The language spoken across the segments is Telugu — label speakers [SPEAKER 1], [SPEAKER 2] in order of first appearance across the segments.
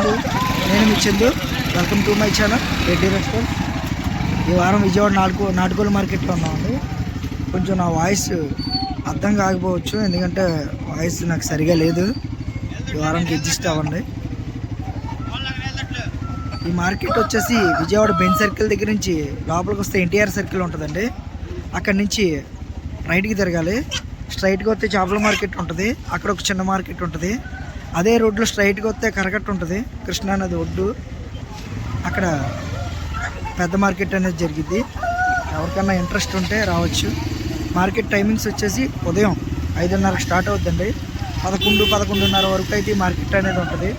[SPEAKER 1] అండి నేను మీ Chandu. Welcome to my channel Reddy restaurant ఈ వారం విజయవాడ నాటుకో నాటుకోలు మార్కెట్లో ఉన్నామండి కొంచెం నా వాయిస్ అర్థం కాకపోవచ్చు ఎందుకంటే వాయిస్ నాకు సరిగా లేదు. ఈ వారానికి అడ్జస్ట్ అవ్వండి. ఈ మార్కెట్ వచ్చేసి విజయవాడ బెంచ్ సర్కిల్ దగ్గర నుంచి లోపలికి వస్తే ఎన్టీఆర్ సర్కిల్ ఉంటుందండి. అక్కడి నుంచి రైట్కి తిరగాలి. స్ట్రైట్గా వస్తే చేపల మార్కెట్ ఉంటుంది. అక్కడ ఒక చిన్న మార్కెట్ ఉంటుంది. అదే రోడ్లో స్ట్రైట్గా వస్తే కరగట్టు ఉంటుంది. కృష్ణానది ఒడ్డు. అక్కడ పెద్ద మార్కెట్ అనేది జరిగింది ఎవరికన్నా ఇంట్రెస్ట్ ఉంటే రావచ్చు. మార్కెట్ టైమింగ్స్ వచ్చేసి ఉదయం ఐదున్నరకు స్టార్ట్ అవుతుందండి పదకొండు పదకొండున్నర వరకు అయితే మార్కెట్ అనేది ఉంటుంది.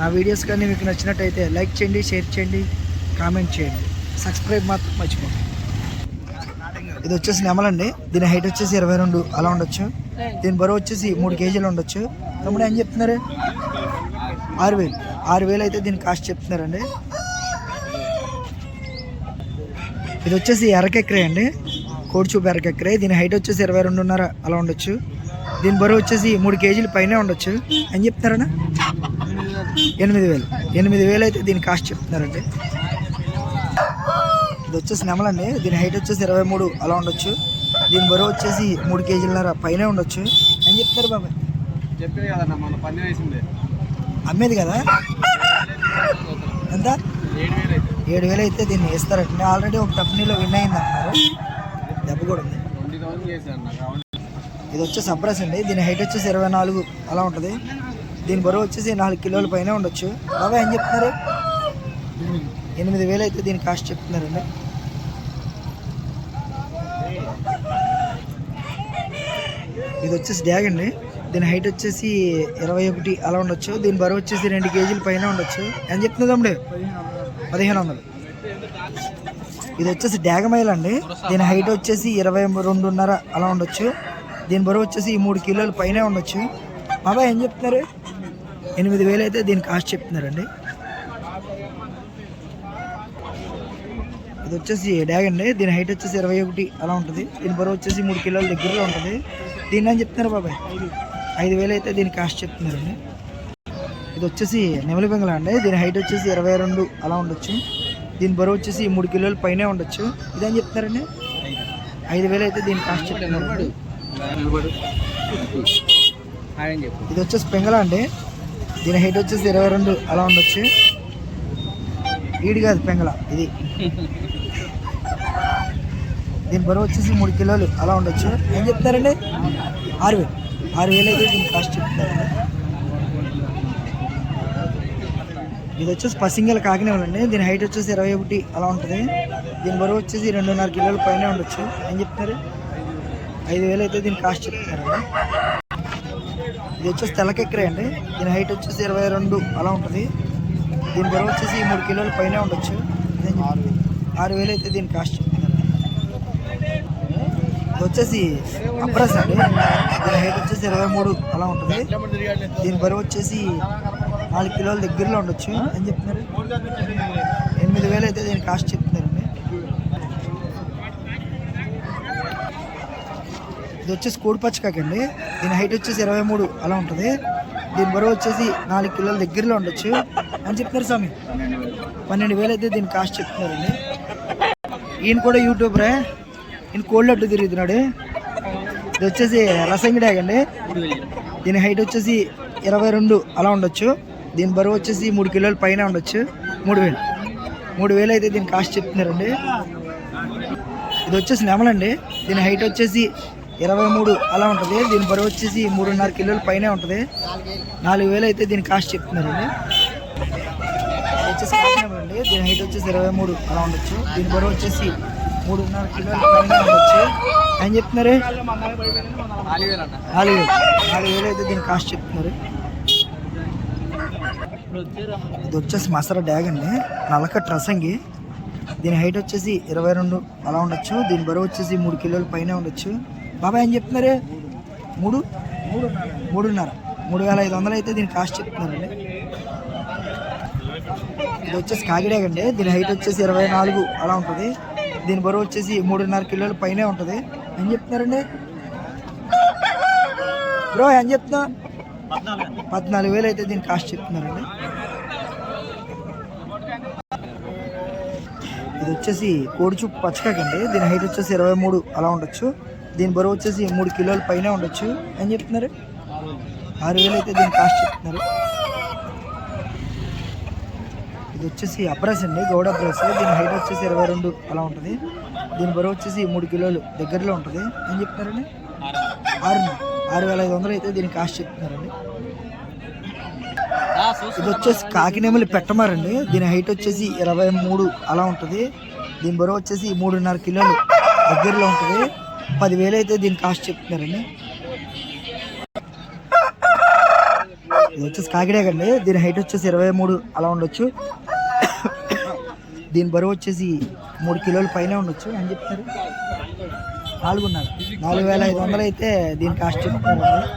[SPEAKER 1] నా వీడియోస్ కానీ మీకు నచ్చినట్టయితే లైక్ చేయండి షేర్ చేయండి కామెంట్ చేయండి. సబ్స్క్రైబ్ మాత్రం మర్చిపోండి ఇది వచ్చేసి నెమలండి. దీని హైట్ వచ్చేసి ఇరవై రెండు అలా ఉండొచ్చు. దీని బరువు వచ్చేసి మూడు కేజీలు ఉండొచ్చు. తమ్ముడు ఏం చెప్తున్నారు? ఆరు వేలు. ఆరు వేలు అయితే దీని కాస్ట్ చెప్తున్నారండి. ఇది వచ్చేసి ఎరకెక్కరే అండి. కోడిచూపు ఎరకెక్కరే దీని హైట్ వచ్చేసి ఇరవై రెండున్నర అలా ఉండొచ్చు. దీని బరువు వచ్చేసి మూడు కేజీలు పైనే ఉండొచ్చు. ఏం చెప్తున్నారన్నా? ఎనిమిది వేలు. ఎనిమిది వేలు అయితే దీని కాస్ట్ చెప్తున్నారండి. ఇది వచ్చేసి నెమలండి. దీని హైట్ వచ్చేసి ఇరవై మూడు అలా ఉండొచ్చు. దీని బరువు వచ్చేసి మూడు కేజీలన్నర పైనే ఉండొచ్చు. అని చెప్తున్నారు బాబాయ్?
[SPEAKER 2] చెప్పే కదన్నా మన పని వేసింది
[SPEAKER 1] అమ్మేది కదా? ఎంత?
[SPEAKER 2] ఏడు వేలు అయితే.
[SPEAKER 1] దీన్ని వేస్తారండి ఆల్రెడీ ఒక కంపెనీలో విన్ అయింది అంటున్నారు దెబ్బ కూడా ఉంది. ఇది వచ్చేసి సబ్రస్ అండి. దీని హైట్ వచ్చేసి ఇరవై నాలుగు అలా ఉంటుంది. దీని బరువు వచ్చేసి నాలుగు కిలోల పైన ఉండొచ్చు. బాబా ఏం చెప్తున్నారు? ఎనిమిది వేలు అయితే దీని కాస్ట్ చెప్తున్నారండి. ఇది వచ్చేసి డ్యాగ్ అండి. దీని హైట్ వచ్చేసి ఇరవై ఒకటి అలా ఉండొచ్చు. దీని బరువు వచ్చేసి రెండు కేజీల పైన ఉండొచ్చు. ఏం చెప్తుంది తమ్ముడు? పదిహేను వందలు. ఇది వచ్చేసి డ్యాగమైల్ అండి. దీని హైట్ వచ్చేసి ఇరవై రెండున్నర అలా ఉండొచ్చు. దీని బరువు వచ్చేసి మూడు కిలోల పైన ఉండొచ్చు. బాబా ఏం చెప్తున్నారు? ఎనిమిది వేలు అయితే దీని కాస్ట్ చెప్తున్నారండి. ఇది వచ్చేసి డ్యాగ్ అండి. దీని హైట్ వచ్చేసి ఇరవై ఒకటి అలా ఉంటుంది. దీని బరువు వచ్చేసి మూడు కిలోల దగ్గరలో ఉంటుంది. దీన్ని అని చెప్తున్నారు బాబాయ్? ఐదు వేలు అయితే దీని కాస్ట్ చెప్తున్నారండి. ఇది వచ్చేసి నెమలి బెంగళ అండి. దీని హైట్ వచ్చేసి ఇరవై రెండు అలా ఉండొచ్చు. దీని బరువు వచ్చేసి మూడు కిలోల పైనే ఉండొచ్చు. ఇదేం చెప్తున్నారండి? ఐదు వేలు అయితే దీని కాస్ట్ చెప్తున్నారు ఇది వచ్చేసి పెంగళ అండి. దీని హైట్ వచ్చేసి ఇరవై రెండు అలా ఉండొచ్చు. ఈడు కాదు పెంగళ ఇది. దీని బరువు వచ్చేసి మూడు కిలోలు అలా ఉండొచ్చు. ఏం చెప్తారండి ఆరు వేలు. ఆరు వేలు అయితే దీని కాస్ట్ చెప్తారండి ఇది వచ్చేసి పసింగల్ కాకినేవాళ్ళండి దీని హైట్ వచ్చేసి ఇరవై ఒకటి అలా ఉంటుంది. దీని బరువు వచ్చేసి రెండున్నర కిలోల పైన ఉండొచ్చు. ఏం చెప్తున్నారు ఐదు వేలు అయితే దీని కాస్ట్ చెప్తున్నారండి ఇది వచ్చేసి తెల్లకెక్కరే అండి. దీని హైట్ వచ్చేసి ఇరవై రెండు అలా ఉంటుంది. దీని బరువు వచ్చేసి మూడు కిలోల పైన ఉండొచ్చు. ఆరు వేలు ఆరు వేలు అయితే దీని కాస్ట్ చెప్తున్నారు ఇది వచ్చేసి అబ్రస్ అండి దీని హైట్ వచ్చేసి ఇరవై మూడు అలా ఉంటుంది. దీని బరువు వచ్చేసి నాలుగు కిలోల దగ్గరలో ఉండొచ్చు అని చెప్తున్నారు? ఎనిమిది వేలు అయితే దీని కాస్ట్ చెప్తున్నారండి. ఇది వచ్చేసి కోడిపచ్చకాకి అండి దీని హైట్ వచ్చేసి ఇరవై మూడు అలా ఉంటుంది. దీని బరువు వచ్చేసి నాలుగు కిలోల దగ్గరలో ఉండొచ్చు. అని చెప్తున్నారు స్వామి? పన్నెండు వేలు అయితే దీని కాస్ట్ చెప్తున్నారండి. ఈయన కూడా యూట్యూబరే. ఈయన కోళ్ళట్టు అడ్డు తిరుగుతున్నాడు. ఇది వచ్చేసి రసంగిడాగ్ అండి. దీని హైట్ వచ్చేసి ఇరవై రెండు అలా ఉండొచ్చు. దీని బరువు వచ్చేసి మూడు కిలోల పైన ఉండొచ్చు. మూడు వేలు. మూడు వేలు అయితే దీని కాస్ట్ చెప్తున్నారండి. ఇది వచ్చేసి నెమలండి దీని హైట్ వచ్చేసి ఇరవై మూడు అలా ఉంటుంది. దీని బరువు వచ్చేసి మూడున్నర కిలోల పైన ఉంటుంది. నాలుగు వేలు అయితే దీని కాస్ట్ చెప్తున్నారండి. వచ్చేసి దీని హైట్ వచ్చేసి ఇరవై మూడు అలా ఉండొచ్చు. దీని బరువు వచ్చేసి మూడున్నర కిలోలు పైన ఉండొచ్చు చెప్తున్నారు?
[SPEAKER 2] నాలుగు వేలు.
[SPEAKER 1] నాలుగు వేలు అయితే దీని కాస్ట్ చెప్తున్నారు. ఇది వచ్చేసి మసర డ్యాగ్ అండి. నలక ట్రసంగి. దీని హైట్ వచ్చేసి ఇరవై రెండు అలా ఉండొచ్చు. దీని బరువు వచ్చేసి మూడు కిలోల పైన ఉండొచ్చు. బాబాయ్ ఏం చెప్తున్నారు? మూడు? మూడున్నర. మూడు వేల ఐదు వందలు అయితే దీని కాస్ట్ చెప్తున్నారండి ఇది వచ్చేసి కాకిడాగ్ అండి. దీని హైట్ వచ్చేసి ఇరవై నాలుగు అలా ఉంటుంది. దీని బరువు వచ్చేసి మూడున్నర కిలోల పైనే ఉంటుంది. ఏం చెప్తున్నారండి? బ్రో ఏం చెప్తున్నా పద్నాలుగు వేలు అయితే దీని కాస్ట్ చెప్తున్నారండి. ఇది వచ్చేసి కోడిచూపు పచ్చకండి దీని హైట్ వచ్చేసి ఇరవై మూడు అలా ఉండొచ్చు. దీని బరువు వచ్చేసి మూడు కిలోల పైన ఉండొచ్చు. ఏం చెప్తున్నారు? ఆరు వేలు అయితే దీని కాస్ట్ చెప్తున్నారు. ఇది వచ్చేసి అబ్రస్ అండి గౌడ అబ్రస్. దీని హైట్ వచ్చేసి ఇరవై రెండు అలా ఉంటుంది. దీని బరువు వచ్చేసి మూడు కిలోలు దగ్గరలో ఉంటుంది. ఏం చెప్తున్నారండి? ఆరు ఆరు వేల ఐదు వందలు అయితే దీని కాస్ట్ చెప్తున్నారండి. ఇది వచ్చేసి కాకినేమలి పెట్టమారండి దీని హైట్ వచ్చేసి ఇరవై మూడు అలా ఉంటుంది. దీని బరువు వచ్చేసి మూడున్నర కిలోలు దగ్గరలో ఉంటుంది. పదివేలు అయితే దీని కాస్ట్ చెప్తున్నారండి. ఇది వచ్చేసి కాకిడాకండి దీని హైట్ వచ్చేసి ఇరవై మూడు అలా ఉండొచ్చు. దీని బరువు వచ్చేసి మూడు కిలోల పైన ఉండొచ్చు అని చెప్తారు. నాలుగున్నర. నాలుగు వేల ఐదు వందలు అయితే దీని కాస్ట్ చెప్తున్నారండి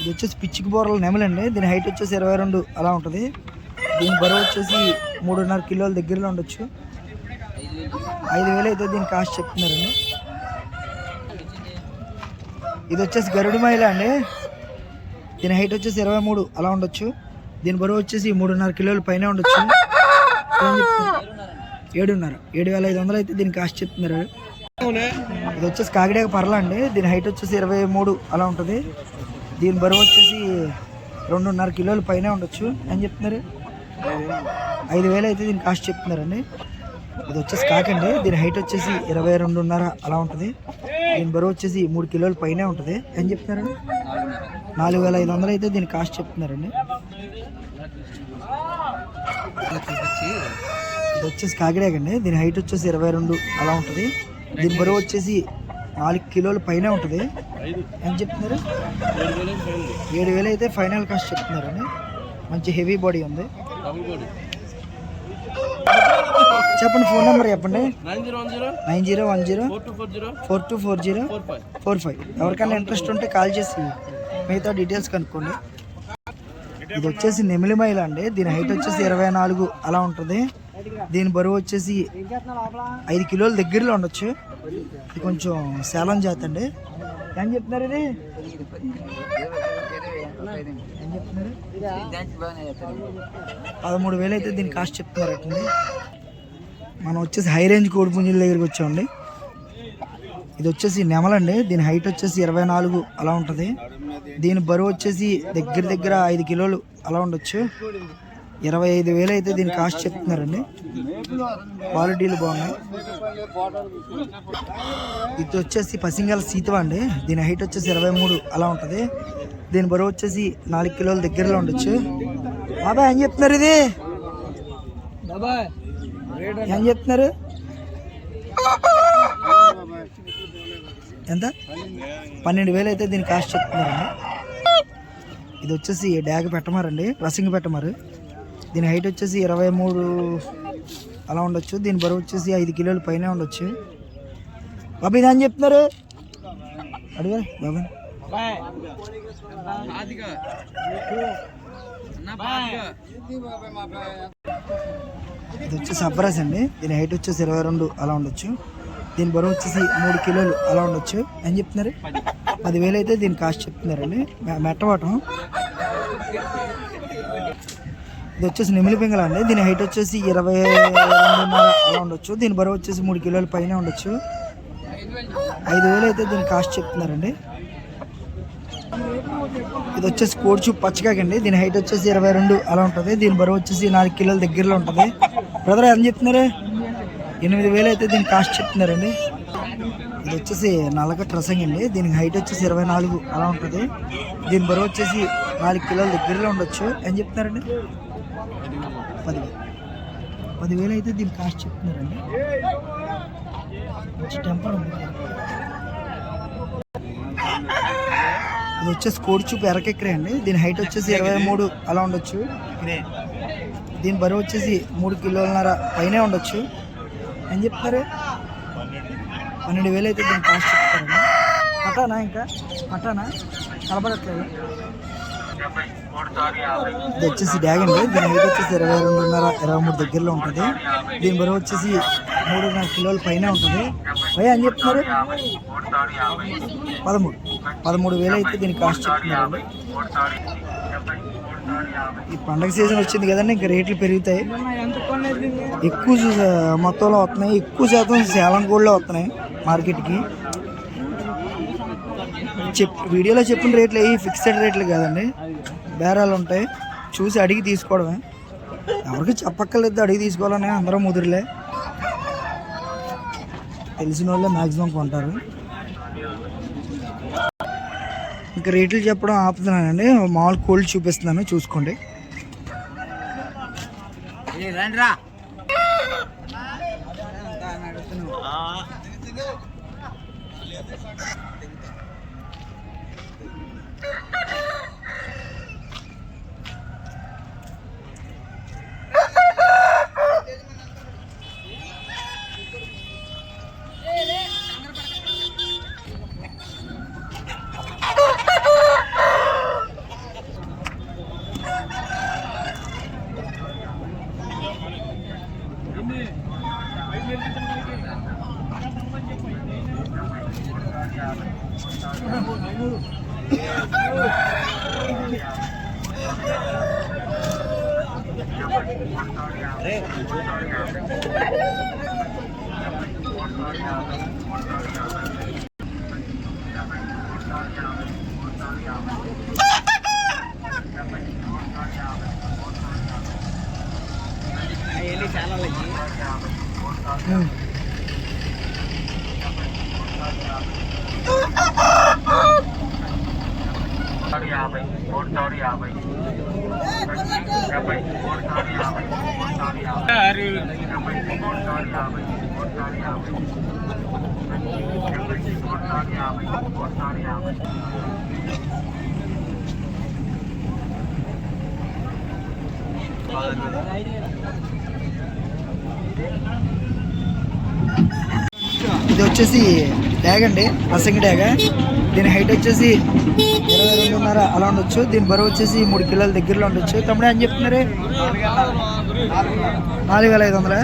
[SPEAKER 1] ఇది వచ్చేసి పిచ్చికి బోరల నెమలండి. దీని హైట్ వచ్చేసి ఇరవై రెండు అలా ఉంటుంది. దీని బరువు వచ్చేసి మూడున్నర కిలోల దగ్గరలో ఉండొచ్చు. ఐదు వేలు అయితే దీని కాస్ట్ చెప్తున్నారండి. ఇది వచ్చేసి గరుడు మైల అండి. దీని హైట్ వచ్చేసి ఇరవై మూడు అలా ఉండొచ్చు. దీని బరువు వచ్చేసి మూడున్నర కిలోల పైన ఉండొచ్చు. ఏడున్నర. ఏడు వేల ఐదు వందలు అయితే దీని కాస్ట్ చెప్తున్నారు ఇది వచ్చేసి కాకిడాక పర్ల అండి. దీని హైట్ వచ్చేసి ఇరవై మూడు అలా ఉంటుంది. దీని బరువు వచ్చేసి రెండున్నర కిలోల పైన ఉండొచ్చు. అని చెప్తున్నారు? ఐదు వేలు అయితే దీని కాస్ట్ చెప్తున్నారండి. ఇది వచ్చేసి కాకండి. దీని హైట్ వచ్చేసి ఇరవై రెండున్నర అలా ఉంటుంది. దీని బరువు వచ్చేసి మూడు కిలోల పైనే ఉంటుంది. అని చెప్తున్నారండి? నాలుగు వేల ఐదు వందలు అయితే దీని కాస్ట్ చెప్తున్నారండి. ఇది వచ్చేసి కాకిడాకండి దీని హైట్ వచ్చేసి ఇరవై రెండు అలా ఉంటుంది. దీని బరువు వచ్చేసి నాలుగు కిలోల పైన ఉంటుంది. ఏం చెప్తున్నారు? ఏడు వేలు అయితే ఫైనల్ కాస్ట్ చెప్తున్నారండి. మంచి హెవీ బాడీ ఉంది. చెప్పండి ఫోన్ నెంబర్ చెప్పండి.
[SPEAKER 2] Nine zero
[SPEAKER 1] one zero. Four two
[SPEAKER 2] four zero.
[SPEAKER 1] Four five. ఎవరికైనా ఇంట్రెస్ట్ ఉంటే కాల్ చేసి మిగతా డీటెయిల్స్ కనుక్కోండి. ఇది వచ్చేసి నెమిలిమైల అండి. దీని హైట్ వచ్చేసి ఇరవై నాలుగు. అలా ఉంటుంది. దీని బరువు వచ్చేసి ఐదు కిలోల దగ్గరలో ఉండొచ్చు. ఇది కొంచెం శాలం జాతి అండి. ఏం చెప్తున్నారు ఇది? ఏం చెప్తున్నారు? పదమూడు వేలు అయితే దీని కాస్ట్ చెప్తున్నారు మనం వచ్చేసి హై రేంజ్ కోడిపుంజుల దగ్గరికి వచ్చామండి. ఇది వచ్చేసి నెమలండి. దీని హైట్ వచ్చేసి ఇరవై నాలుగు అలా ఉంటుంది. దీని బరువు వచ్చేసి దగ్గర దగ్గర ఐదు కిలోలు అలా ఉండొచ్చు. ఇరవై ఐదు వేలు అయితే దీని కాస్ట్ చెప్తున్నారండి. క్వాలిటీలు బాగున్నాయి. ఇది వచ్చేసి పసింగల సీతవ అండి. దీని హైట్ వచ్చేసి ఇరవై మూడు అలా ఉంటుంది. దీని బరువు వచ్చేసి నాలుగు కిలోల దగ్గరలో ఉండొచ్చు. బాబాయ్ ఏం చెప్తున్నారు ఇది? ఏం చెప్తున్నారు? ఎంత? పన్నెండు వేలు అయితే దీని కాస్ట్ చెప్తున్నారండి. ఇది వచ్చేసి డ్యాగ్ పెట్టమారండి రసింగ్ పెట్టమారు. దీని హైట్ వచ్చేసి ఇరవై మూడు అలా ఉండొచ్చు. దీని బరువు వచ్చేసి ఐదు కిలోల పైన ఉండొచ్చు. బాబు ఇది అని చెప్తున్నారు? అడిగా బాబా. ఇది వచ్చేసి అబ్రాస్ అండి. దీని హైట్ వచ్చేసి ఇరవై రెండు అలా ఉండొచ్చు. దీని బరువు వచ్చేసి మూడు కిలోలు అలా ఉండొచ్చు. అని చెప్తున్నారు? పదివేలు అయితే దీని కాస్ట్ చెప్తున్నారండి. మె- మెట్టవాటం. ఇది వచ్చేసి నిమిలి పింగళ అండి. దీని హైట్ వచ్చేసి ఇరవై రెండున్నర అలా ఉండొచ్చు. దీని బరువు వచ్చేసి మూడు కిలోల పైన ఉండొచ్చు. ఐదు వేలు అయితే దీని కాస్ట్ చెప్తున్నారండి. ఇది వచ్చేసి కోడ్చు పచ్చకాకండి. దీని హైట్ వచ్చేసి ఇరవై రెండు అలా ఉంటుంది. దీని బరువు వచ్చేసి నాలుగు కిలోల దగ్గరలో ఉంటుంది. బ్రదర్ ఎంత చెప్తున్నారు? ఎనిమిది వేలు అయితే దీని కాస్ట్ చెప్తున్నారండి. ఇది వచ్చేసి నల్లక ట్రసంగ్ అండి. దీనికి హైట్ వచ్చేసి ఇరవై నాలుగు అలా ఉంటుంది. దీని బరువు వచ్చేసి నాలుగు కిలోల దగ్గరలో ఉండొచ్చు. ఏం చెప్తున్నారండి? పదివేలు పదివేలు అయితే దీని కాస్ట్ చెప్తున్నారండి. మంచి టెంపర్ ఉంది. ఇది వచ్చేసి కోడిచూపు ఎరకెక్కరే అండి. దీని హైట్ వచ్చేసి ఇరవై మూడు అలా ఉండొచ్చు. దీని బరువు వచ్చేసి మూడు కిలోలన్నర పైనే ఉండొచ్చు. ఏం చెప్తారు పన్నెండు వేలు అయితే దీని కాస్ట్ చెప్తారండి పటానా ఇంకా? పటానా? కలపడట్లేదు ఇది వచ్చేసి డ్యాగ్ అండి. దీని హైట్ వచ్చేసి ఇరవై రెండున్నర ఇరవై మూడు దగ్గరలో ఉంటుంది. దీని బరువు వచ్చేసి మూడున్నర కిలోల పైన ఉంటుంది. భయ అని చెప్తున్నారు? పదమూడు. పదమూడు వేలు అయితే దీని కాస్ట్ చెప్తున్నారు. ఈ పండగ సీజన్ వచ్చింది కదండి ఇంకా రేట్లు పెరుగుతాయి. ఎక్కువ మొత్తంలో వస్తున్నాయి. ఎక్కువ శాతం సేలం కూడా వస్తున్నాయి మార్కెట్కి. చెప్ వీడియోలో చెప్పిన రేట్లు అవి ఫిక్స్డ్ రేట్లు కాదండి. బేరాలు ఉంటాయి. చూసి అడిగి తీసుకోవడమే. ఎవరికి చెప్పక్కర్లేదు అడిగి తీసుకోవాలని అందరం ముదిరిలే. తెలిసిన వాళ్ళే మ్యాక్సిమం కొంటారు. ఇంకా రేట్లు చెప్పడం ఆపుతున్నానండి. మామూలు కోల్డ్ చూపిస్తున్నాను చూసుకోండి.
[SPEAKER 2] రండిరా వెళ్ళి చాలా
[SPEAKER 1] గారు. ఇది వచ్చేసి డ్యాగ్ అండి రసంగి డ్యాగ్. దీని హైట్ వచ్చేసి ఇరవై రెండున్నర అలా ఉండొచ్చు. దీని బరువు వచ్చేసి మూడు కిలోల దగ్గరలో ఉండొచ్చు. తమ్ముడే అని చెప్తున్నారే? నాలుగు వేల ఐదు వందల?